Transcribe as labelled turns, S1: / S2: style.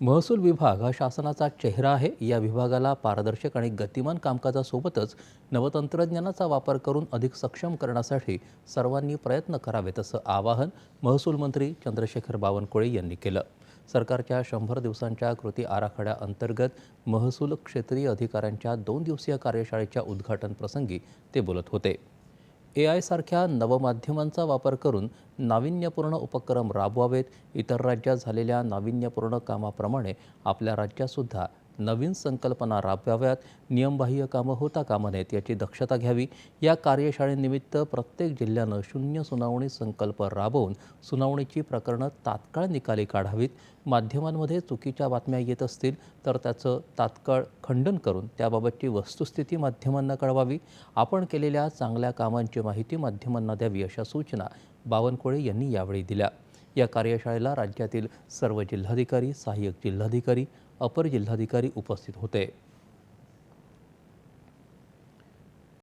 S1: महसूल विभाग हा शासनाचा चेहरा आहे. या विभागाला पारदर्शक आणि गतिमान कामकाजासोबतच नवतंत्रज्ञानाचा वापर करून अधिक सक्षम करण्यासाठी सर्वांनी प्रयत्न करावेत असं आवाहन महसूल मंत्री चंद्रशेखर बावनकुळे यांनी केलं. सरकारच्या शंभर दिवसांच्या कृती आराखड्याअंतर्गत महसूल क्षेत्रीय अधिकाऱ्यांच्या दोन दिवसीय कार्यशाळेच्या उद्घाटन प्रसंगी ते बोलत होते. ए आयसारख्या नवमाध्यमांचा वापर करून नाविन्यपूर्ण उपक्रम राबवावेत. इतर राज्यात झालेल्या नाविन्यपूर्ण कामाप्रमाणे आपल्या राज्यातसुद्धा नवीन संकल्पना राबवाव्यात नियमबाह्य कामं होता कामा नयेत याची दक्षता घ्यावी. या कार्यशाळेनिमित्त प्रत्येक जिल्ह्यानं शून्य सुनावणी संकल्प राबवून सुनावणीची प्रकरणं तात्काळ निकाली काढावीत. माध्यमांमध्ये चुकीच्या बातम्या येत असतील तर त्याचं तात्काळ खंडन करून त्याबाबतची वस्तुस्थिती माध्यमांना कळवावी. आपण केलेल्या चांगल्या कामांची माहिती माध्यमांना द्यावी अशा सूचना बावनकुळे यांनी यावेळी दिल्या. या कार्यशाळेला राज्यातील सर्व जिल्हाधिकारी सहाय्यक जिल्हाधिकारी अपर जिल्हाधिकारी उपस्थित होते.